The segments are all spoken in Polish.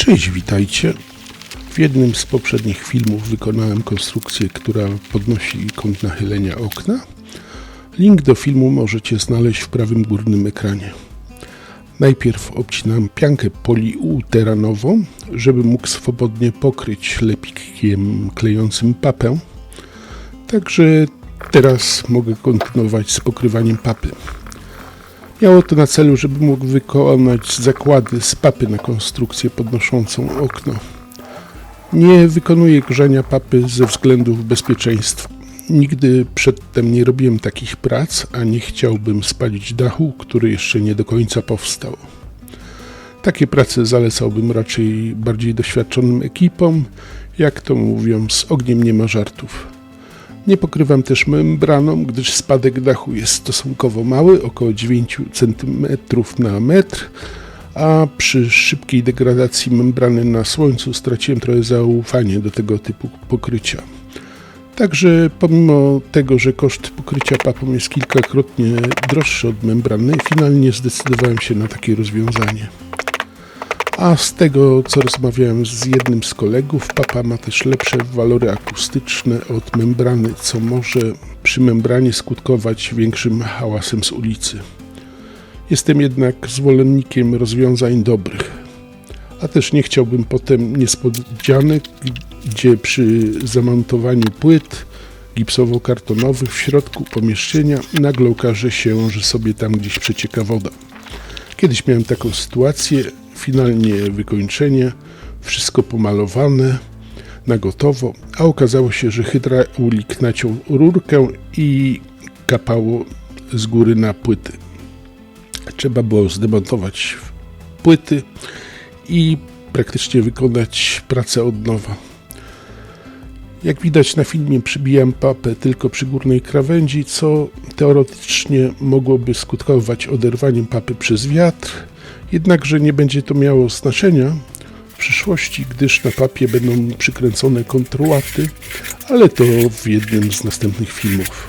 Cześć, witajcie. W jednym z poprzednich filmów wykonałem konstrukcję, która podnosi kąt nachylenia okna. Link do filmu możecie znaleźć w prawym górnym ekranie. Najpierw obcinam piankę poliuteranową, żeby mógł swobodnie pokryć lepikiem klejącym papę. Także teraz mogę kontynuować z pokrywaniem papy. Miało to na celu, żeby mógł wykonać zakłady z papy na konstrukcję podnoszącą okno. Nie wykonuję grzania papy ze względów bezpieczeństwa. Nigdy przedtem nie robiłem takich prac, a nie chciałbym spalić dachu, który jeszcze nie do końca powstał. Takie prace zalecałbym raczej bardziej doświadczonym ekipom, jak to mówią, z ogniem nie ma żartów. Nie pokrywam też membraną, gdyż spadek dachu jest stosunkowo mały, około 9 cm na metr, a przy szybkiej degradacji membrany na słońcu straciłem trochę zaufanie do tego typu pokrycia. Także pomimo tego, że koszt pokrycia papą jest kilkakrotnie droższy od membrany, finalnie zdecydowałem się na takie rozwiązanie. A z tego, co rozmawiałem z jednym z kolegów, papa ma też lepsze walory akustyczne od membrany, co może przy membranie skutkować większym hałasem z ulicy. Jestem jednak zwolennikiem rozwiązań dobrych, a też nie chciałbym potem niespodzianek, gdzie przy zamontowaniu płyt gipsowo-kartonowych w środku pomieszczenia nagle okaże się, że sobie tam gdzieś przecieka woda. Kiedyś miałem taką sytuację, finalnie wykończenie, wszystko pomalowane na gotowo, a okazało się, że hydraulik naciął rurkę i kapało z góry na płyty. Trzeba było zdemontować płyty i praktycznie wykonać pracę od nowa. Jak widać na filmie przybijam papę tylko przy górnej krawędzi, co teoretycznie mogłoby skutkować oderwaniem papy przez wiatr, jednakże nie będzie to miało znaczenia w przyszłości, gdyż na papie będą przykręcone kontrłaty, ale to w jednym z następnych filmów.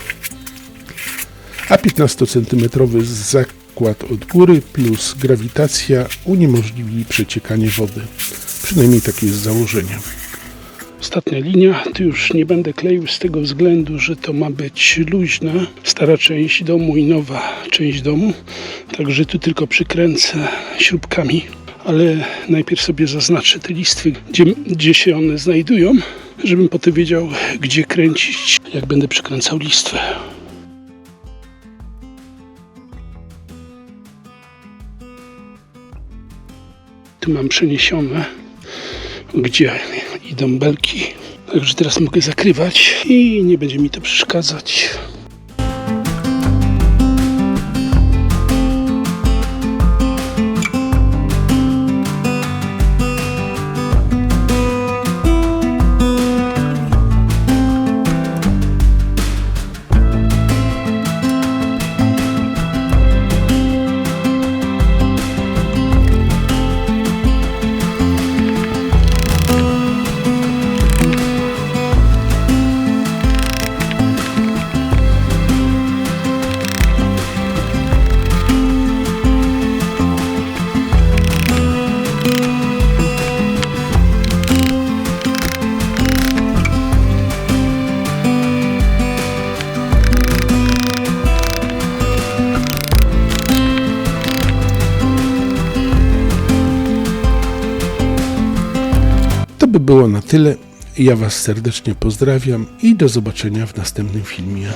A 15 cm zakład od góry plus grawitacja uniemożliwi przeciekanie wody. Przynajmniej takie jest założenie. Ostatnia linia, tu już nie będę kleił z tego względu, że to ma być luźna, stara część domu i nowa część domu. Także tu tylko przykręcę śrubkami, ale najpierw sobie zaznaczę te listwy, gdzie, gdzie się one znajdują, żebym potem wiedział, gdzie kręcić, jak będę przykręcał listwę. Tu mam przeniesione, gdzie idą belki. Także teraz mogę zakrywać i nie będzie mi to przeszkadzać. By było na tyle. Ja Was serdecznie pozdrawiam i do zobaczenia w następnym filmie.